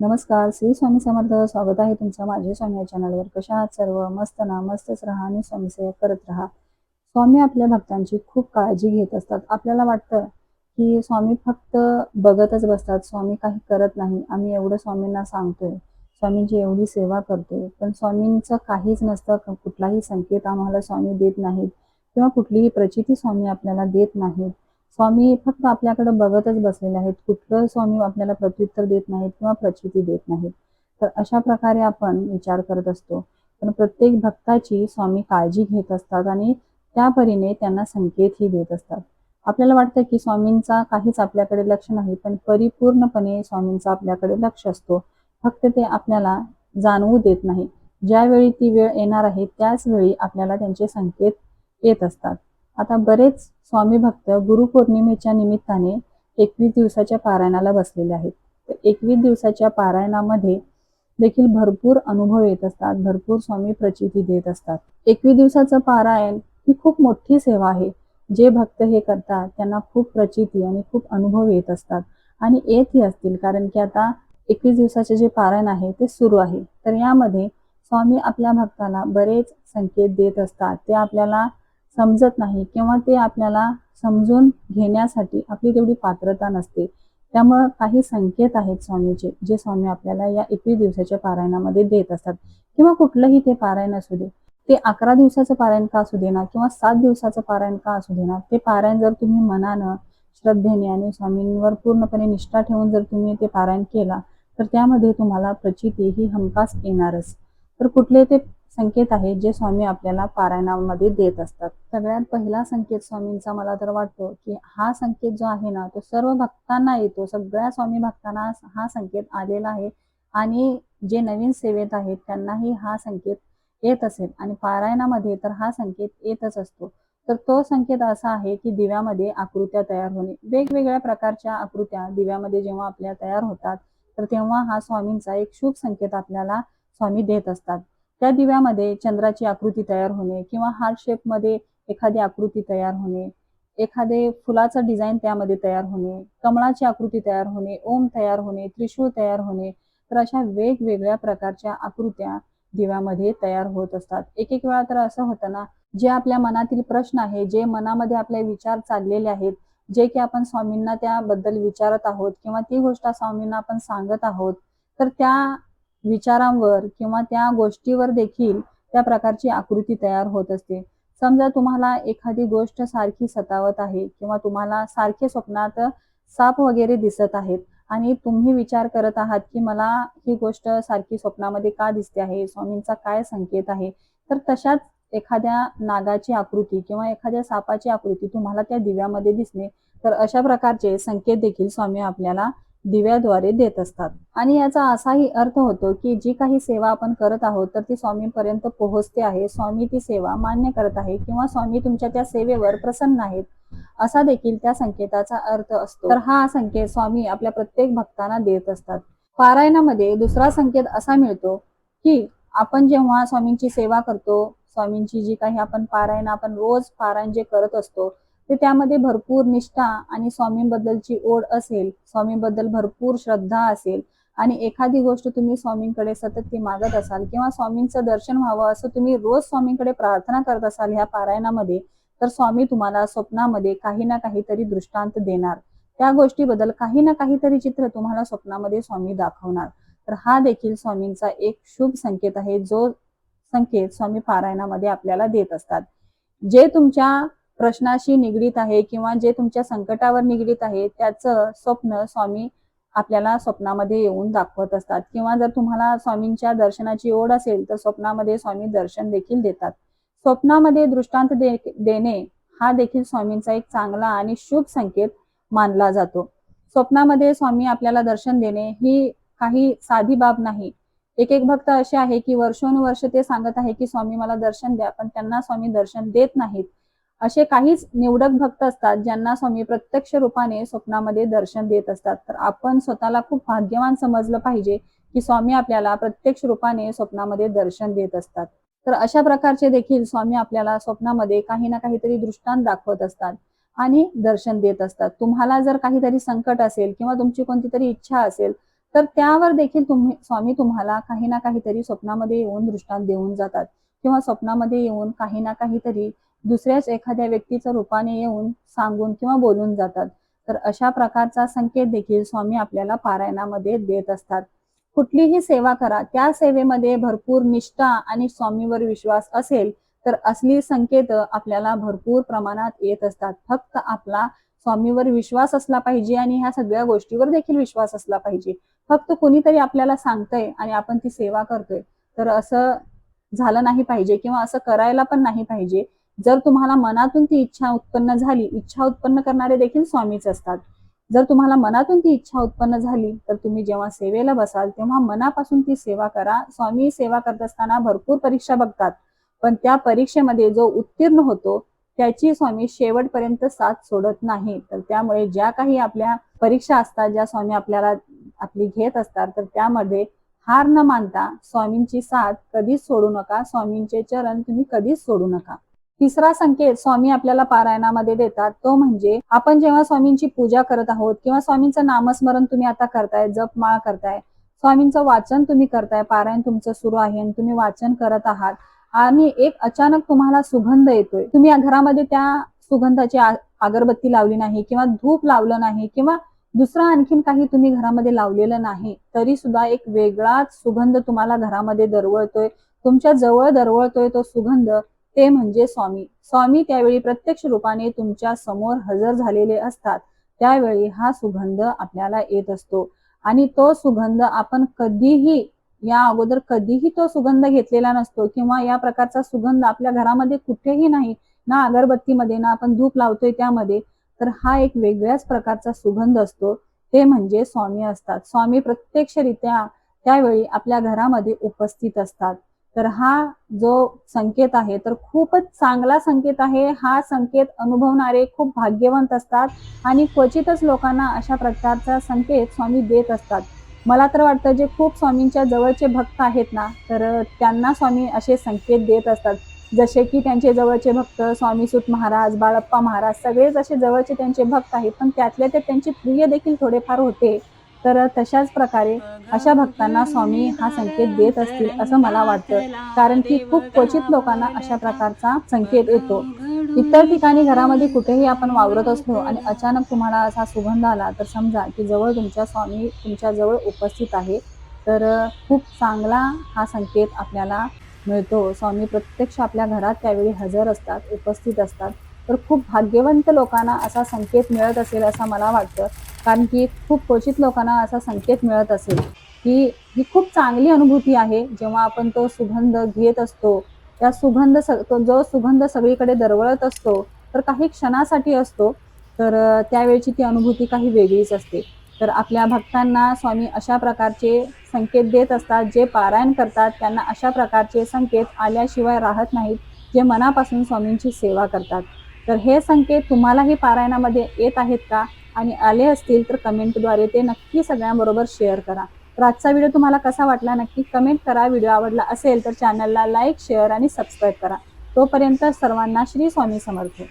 नमस्कार श्री स्वामी समर्थ. स्वागत आहे तुमचं माझे स्वामी या चॅनलवर कशा आहात सर्व? मस्त ना? मस्तच राहा आणि स्वामी सेवा करत राहा. स्वामी आपल्या भक्तांची खूप काळजी घेत असतात. आपल्याला वाटतं की स्वामी फक्त बघतच बसतात. स्वामी काही करत नाही. आम्ही एवढं स्वामींना सांगतोय. स्वामींची एवढी सेवा करतोय. पण स्वामींचं काहीच नसतं. कुठलाही संकेत आम्हाला स्वामी देत नाहीत. किंवा कुठलीही प्रचिती स्वामी आपल्याला देत नाहीत. स्वामी फक्त आपल्याकडे बघतच बसलेले आहेत कुठलं स्वामी आपल्याला प्रत्युत्तर देत नाहीत किंवा प्रचिती देत नाहीत. तर अशा प्रकारे आपण विचार करत असतो. पण प्रत्येक भक्ताची स्वामी काळजी घेत असतात आणि त्या परीने त्यांना संकेतही देत असतात. आपल्याला वाटतं की स्वामींचा काहीच आपल्याकडे लक्ष नाही पण परिपूर्णपणे स्वामींचा आपल्याकडे लक्ष असतो. फक्त ते आपल्याला जाणवू देत नाही. ज्यावेळी ती वेळ येणार आहे त्याच वेळी आपल्याला त्यांचे संकेत येत असतात. आता बरेच स्वामी भक्त गुरुपौर्णिमेच्या निमित्ताने एकवीस दिवसाच्या पारायणाला बसलेले आहेत. तर एकवीस दिवसाच्या पारायणामध्ये देखील भरपूर अनुभव येत असतात भरपूर स्वामी प्रचिती देत असतात. एकवीस दिवसाचं पारायण ही खूप मोठी सेवा आहे. जे भक्त हे करतात त्यांना खूप प्रचिती आणि खूप अनुभव येत असतात आणि येतही असतील कारण की आता एकवीस दिवसाचे जे पारायण आहे ते सुरू आहे. तर यामध्ये स्वामी आपल्या भक्ताला बरेच संकेत देत असतात. ते आपल्याला समजत नाही किंवा ते आपल्याला समजून घेण्यासाठी आपली तेवढी पात्रता नसते. त्यामुळं काही संकेत आहेत स्वामीचे जे स्वामी आपल्याला या एकवीस दिवसाच्या पारायणामध्ये देत असतात. किंवा कुठलंही ते पारायण असू दे. ते अकरा दिवसाचं पारायण का असू देना किंवा सात दिवसाचं पारायण का असू देना ते पारायण जर तुम्ही मनानं श्रद्धेने आणि स्वामींवर पूर्णपणे निष्ठा ठेवून जर तुम्ही ते पारायण केला तर त्यामध्ये तुम्हाला प्रचिती ही हमखास येणारच. तर कुठले ते संकेत आहेत जे स्वामी आपल्याला पारायणामध्ये देत असतात. सगळ्यात पहिला संकेत स्वामींचा मला तर वाटतो की हा संकेत जो आहे ना तो सर्व भक्तांना येतो. सगळ्या स्वामी भक्तांना हा संकेत आलेला आहे आणि जे नवीन सेवेत आहेत त्यांनाही हा संकेत येत असेल आणि पारायणामध्ये तर हा संकेत येतच असतो. तर तो संकेत असा आहे की दिव्यामध्ये आकृत्या तयार होणे. वेगवेगळ्या प्रकारच्या आकृत्या दिव्यामध्ये जेव्हा आपल्या तयार होतात तर तेव्हा हा स्वामींचा एक शुभ संकेत आपल्याला स्वामी देत असतात. त्या दिव्यामध्ये चंद्राची आकृती तयार होणे किंवा हार्ट शेपमध्ये एखादी आकृती तयार होणे एखादे फुलाचं डिझाईन त्यामध्ये तयार होणे कमळाची आकृती तयार होणे ओम तयार होणे त्रिशूळ तयार होणे तर अशा वेगवेगळ्या प्रकारच्या आकृत्या दिव्यामध्ये तयार होत असतात. एक एक वेळा तर असं होतं ना जे आपल्या मनातील प्रश्न आहे जे मनामध्ये आपले विचार चाललेले आहेत जे की आपण स्वामींना त्याबद्दल विचारत आहोत किंवा ती गोष्ट स्वामींना आपण सांगत आहोत तर त्या विचारांवर किंवा त्या गोष्टीवर देखील त्या प्रकारची आकृती तयार होत असते. समजा तुम्हाला एखादी गोष्ट सारखी सतावत आहे किंवा तुम्हाला सारखे स्वप्नात साप वगैरे दिसत आहेत आणि तुम्ही विचार करत आहात की मला ही गोष्ट सारखी स्वप्नामध्ये का दिसते आहे स्वामींचा काय संकेत आहे तर तशाच एखाद्या नागाची आकृती किंवा एखाद्या सापाची आकृती तुम्हाला त्या दिव्यामध्ये दिसणे तर अशा प्रकारचे संकेत देखील स्वामी आपल्याला दिव्याद्वारे देत असतात. आणि याचा असाही अर्थ होतो की जी काही सेवा आपण करत आहोत तर ती स्वामींपर्यंत पोहोचते आहे. स्वामी ती सेवा मान्य करत आहे किंवा स्वामी तुमच्या त्या सेवेवर प्रसन्न आहेत असा देखील त्या संकेताचा अर्थ असतो. तर हा संकेत स्वामी आपल्या प्रत्येक भक्तांना देत असतात. पारायणामध्ये दुसरा संकेत असा मिळतो की आपण जेव्हा स्वामींची सेवा करतो स्वामींची जी काही आपण पारायण आपण रोज पारायण जे करत असतो ते त्यामध्ये भरपूर निष्ठा आणि स्वामींबद्दलची ओढ असेल स्वामींबद्दल भरपूर श्रद्धा असेल आणि एखादी गोष्ट तुम्ही स्वामींकडे सतत ती मागत असाल किंवा स्वामींचं दर्शन व्हावं असं तुम्ही रोज स्वामींकडे प्रार्थना करत असाल ह्या पारायणामध्ये तर स्वामी तुम्हाला स्वप्नामध्ये काही ना काहीतरी दृष्टांत देणार. त्या गोष्टीबद्दल काही ना काहीतरी चित्र तुम्हाला स्वप्नामध्ये स्वामी दाखवणार. तर हा देखील स्वामींचा एक शुभ संकेत आहे जो संकेत स्वामी पारायणामध्ये आपल्याला देत असतात. जे तुमच्या प्रश्नाशी निगडीत आहे किंवा जे तुमच्या संकटावर निगडीत आहे त्याचं स्वप्न स्वामी आपल्याला स्वप्नामध्ये येऊन दाखवत असतात. किंवा जर तुम्हाला स्वामींच्या दर्शनाची ओढ असेल तर स्वप्नामध्ये स्वामी दर्शन देखील देतात. स्वप्नामध्ये दृष्टांत दे देणे हा देखील स्वामींचा एक चांगला आणि शुभ संकेत मानला जातो. स्वप्नामध्ये स्वामी आपल्याला दर्शन देणे ही काही साधी बाब नाही. एक एक भक्त असे आहे की वर्षानुवर्ष ते सांगत आहे की स्वामी मला दर्शन द्या पण त्यांना स्वामी दर्शन देत नाहीत. असे काहीच निवडक भक्त असतात ज्यांना स्वामी प्रत्यक्ष रूपाने स्वप्नामध्ये दर्शन देत असतात. तर आपण स्वतःला खूप भाग्यवान समजलं पाहिजे की स्वामी आपल्याला प्रत्यक्ष रूपाने स्वप्नामध्ये दर्शन देत असतात. तर अशा प्रकारचे देखील स्वामी आपल्याला स्वप्नामध्ये काही ना काहीतरी दृष्टांत दाखवत असतात आणि दर्शन देत असतात. तुम्हाला जर काहीतरी संकट असेल किंवा तुमची कोणती तरी इच्छा असेल तर त्यावर देखील तुम्ही स्वामी तुम्हाला काही ना काहीतरी स्वप्नामध्ये येऊन दृष्टांत देऊन जातात. किंवा स्वप्नामध्ये येऊन काही ना काहीतरी दुसऱ्याच एखाद्या व्यक्तीच्या रूपाने येऊन सांगून किंवा बोलून जातात. तर अशा प्रकारचा संकेत देखील स्वामी आपल्याला पारायणामध्ये देत असतात. कुठलीही सेवा करा त्या सेवेमध्ये भरपूर निष्ठा आणि स्वामीवर विश्वास असेल तर असली संकेत आपल्याला भरपूर प्रमाणात येत असतात. फक्त आपला स्वामीवर विश्वास असला पाहिजे आणि ह्या सगळ्या गोष्टीवर देखील विश्वास असला पाहिजे. फक्त कोणीतरी आपल्याला सांगतंय आणि आपण ती सेवा करतोय तर असं झालं नाही पाहिजे किंवा असं करायला पण नाही पाहिजे. जर तुम्हाला मनातून ती इच्छा उत्पन्न झाली इच्छा उत्पन्न करणारे देखील स्वामीच असतात. जर तुम्हाला मनातून ती इच्छा उत्पन्न झाली तर तुम्ही जेव्हा सेवेला बसाल तेव्हा मनापासून ती सेवा करा. स्वामी सेवा करत असताना भरपूर परीक्षा बघतात. पण त्या परीक्षेमध्ये जो उत्तीर्ण होतो त्याची स्वामी शेवटपर्यंत साथ सोडत नाही. तर त्यामुळे ज्या काही आपल्या परीक्षा असतात ज्या स्वामी आपल्याला आपली घेत असतात तर त्यामध्ये हार न मानता स्वामींची साथ कधीच सोडू नका. स्वामींचे चरण तुम्ही कधीच सोडू नका. तिसरा संकेत स्वामी आपल्याला पारायणामध्ये देतात तो म्हणजे आपण जेव्हा स्वामींची पूजा करत आहोत किंवा स्वामींचं नामस्मरण तुम्ही आता करताय जपमाळ करताय स्वामींचं वाचन तुम्ही करताय पारायण तुमचं सुरू आहे आणि तुम्ही वाचन करत आहात आणि एक अचानक तुम्हाला सुगंध येतोय. तुम्ही घरामध्ये त्या सुगंधाची अगरबत्ती लावली नाही किंवा धूप लावलं नाही किंवा दुसरं आणखीन काही तुम्ही घरामध्ये लावलेलं नाही तरी सुद्धा एक वेगळाच सुगंध तुम्हाला घरामध्ये दरवळतोय. तुमच्या जवळ दरवळतोय तो सुगंध. ते म्हणजे स्वामी. स्वामी त्यावेळी प्रत्यक्ष रूपाने तुमच्यासमोर हजर झालेले असतात. त्यावेळी हा सुगंध आपल्याला येत असतो. आणि तो सुगंध आपण कधीही या अगोदर कधीही तो सुगंध घेतलेला नसतो किंवा या प्रकारचा सुगंध आपल्या घरामध्ये कुठेही नाही ना अगरबत्तीमध्ये ना आपण धूप लावतोय त्यामध्ये तर हा एक वेगळ्याच प्रकारचा सुगंध असतो. ते म्हणजे स्वामी असतात. स्वामी प्रत्यक्षरित्या त्यावेळी आपल्या घरामध्ये उपस्थित असतात. तर हा जो संकेत आहे तर खूपच चांगला संकेत आहे. हा संकेत अनुभवणारे खूप भाग्यवंत असतात आणि क्वचितच लोकांना अशा प्रकारचा संकेत स्वामी देत असतात. मला तर वाटतं जे खूप स्वामींच्या जवळचे भक्त आहेत ना तर त्यांना स्वामी असे संकेत देत असतात. जसे की त्यांचे जवळचे भक्त स्वामी सुत महाराज बाळप्पा महाराज सगळेच असे जवळचे त्यांचे भक्त आहेत पण त्यातल्या ते त्यांचे प्रिय देखील थोडेफार होते. तर तशाच प्रकारे अशा भक्तांना स्वामी हा संकेत देत असतील असं मला वाटतं. कारण की खूप क्वचित लोकांना अशा प्रकारचा संकेत येतो. इतर ठिकाणी घरामध्ये कुठेही आपण वावरत असलो आणि अचानक तुम्हाला असा सुगंध आला तर समजा की जवळ तुमच्या स्वामी तुमच्या जवळ उपस्थित आहे तर खूप चांगला हा संकेत आपल्याला मिळतो. स्वामी प्रत्यक्ष आपल्या घरात त्यावेळी हजर असतात उपस्थित असतात. तर खूप भाग्यवंत लोकांना असा संकेत मिळत असेल असं मला वाटतं. कारण की खूप क्वचित लोकांना असा संकेत मिळत असेल की ही खूप चांगली अनुभूती आहे. जेव्हा आपण तो सुगंध घेत असतो त्या सुगंध स जो सुगंध सगळीकडे दरवळत असतो तर काही क्षणासाठी असतो तर त्यावेळची ती अनुभूती काही वेगळीच असते. तर आपल्या भक्तांना स्वामी अशा प्रकारचे संकेत देत असतात जे पारायण करतात त्यांना अशा प्रकारचे संकेत आल्याशिवाय राहत नाहीत जे मनापासून स्वामींची सेवा करतात. तर हे संकेत तुम्हालाही पारायणामध्ये येत आहेत का? आणि आले असतील तर कमेंटद्वारे ते नक्की सगळ्यांबरोबर शेअर करा. तर आजचा व्हिडिओ तुम्हाला कसा वाटला? नक्की कमेंट करा. व्हिडिओ आवडला असेल तर चॅनलला लाईक शेअर आणि सबस्क्राईब करा. तोपर्यंत सर्वांना श्री स्वामी समर्थ.